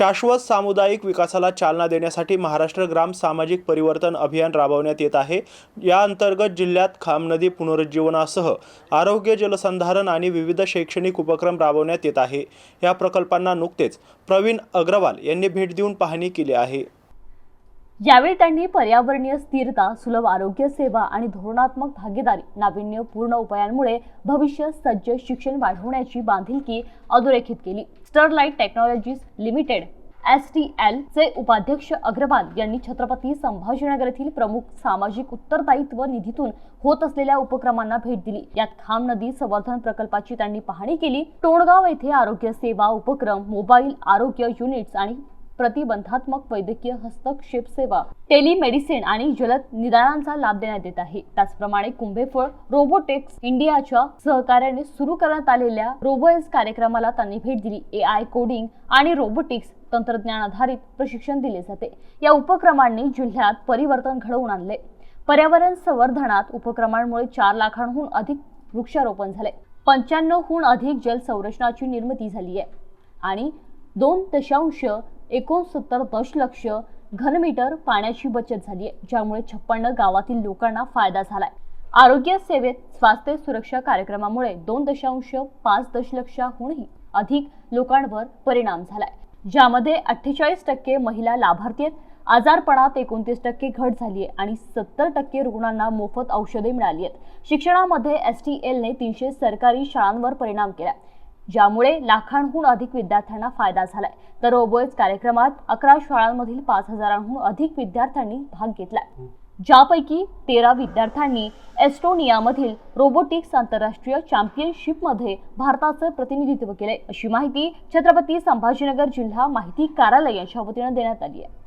शाश्वत सामुदायिक विकासाला चालना देण्यासाठी महाराष्ट्र ग्राम सामाजिक परिवर्तन अभियान राबवण्यात येत आहे. या अंतर्गत जिल्ह्यात खाम नदी पुनरुज्जीवनासह आरोग्य जलसंधारण आणि विविध शैक्षणिक उपक्रम राबवण्यात येत आहे. या प्रकल्पांना नुकतेच प्रवीण अग्रवाल यांनी भेट देऊन पाहणी केली आहे. यावेळी त्यांनी पर्यावरणीय स्थिरता सुलभ आरोग्य सेवा आणि धोरणात्मक भागीदारी नाविन्यपूर्ण उपायांमुळे भविष्य सज्ज शिक्षण वाढवण्याची बांधिलकी अधोरेखित केली. Sterlite Technologies limited S T L चे उपाध्यक्ष अग्रवाल यांनी छत्रपती संभाजीनगर येथील प्रमुख सामाजिक उत्तरदायित्व निधीतून होत असलेल्या उपक्रमांना भेट दिली. यात खाम नदी संवर्धन प्रकल्पाची त्यांनी पाहणी केली. टोणगाव येथे आरोग्य सेवा उपक्रम मोबाईल आरोग्य युनिट्स आणि प्रतिबंधात्मक वैद्यकीय हस्तक्षेप सेवा टेलिमेडिसिन आणि जलद निदानांचा लाभ देण्यात येत आहे. त्याचप्रमाणे कुंभेफळ रोबोटेक्स इंडियाच्या सहकार्याने सुरू करण्यात आलेल्या रोबोएस कार्यक्रमाला त्यांनी भेट दिली. ए आय कोडिंग आणि रोबोटिक्स तंत्रज्ञान आधारित प्रशिक्षण दिले जाते. या उपक्रमांनी जिल्ह्यात परिवर्तन घडवून आणले. पर्यावरण संवर्धनात उपक्रमांमुळे चार लाखांहून अधिक वृक्षारोपण झाले. पंच्याण्णवहून अधिक जल संरचनाची निर्मिती झाली आहे. आणि दोन दशांश एकोणसत्तर दशलक्ष घनमीटर पाण्याची बचत झाली आहे ज्यामुळे छप्पन्न गावातील लोकांना फायदा झालाय. आरोग्य सेवेत स्वास्थ्य सुरक्षा कार्यक्रमामुळे दोन दशांश पाच दशलक्षाहूनही अधिक लोकांवर परिणाम झालाय. ज्यामध्ये अठ्ठेचाळीस टक्के महिला लाभार्थी आहेत आजारपणात एकोणतीस टक्के घट झाली आहे आणि सत्तर टक्के रुग्णांना मोफत औषधे मिळाली आहेत. शिक्षणामध्ये एस टी एलने तीनशे सरकारी शाळांवर परिणाम केला ज्यामुळे लाखांहून अधिक विद्यार्थ्यांना फायदा झालाय. तर रोबोएस कार्यक्रमात अकरा शाळांमधील पाच हजारांहून अधिक विद्यार्थ्यांनी भाग घेतलाय. ज्यापैकी तेरा विद्यार्थ्यांनी एस्टोनियामधील रोबोटिक्स आंतरराष्ट्रीय चॅम्पियनशिपमध्ये भारताचं प्रतिनिधित्व केलंय. अशी माहिती छत्रपती संभाजीनगर जिल्हा माहिती कार्यालय यांच्या वतीनं देण्यात आली आहे.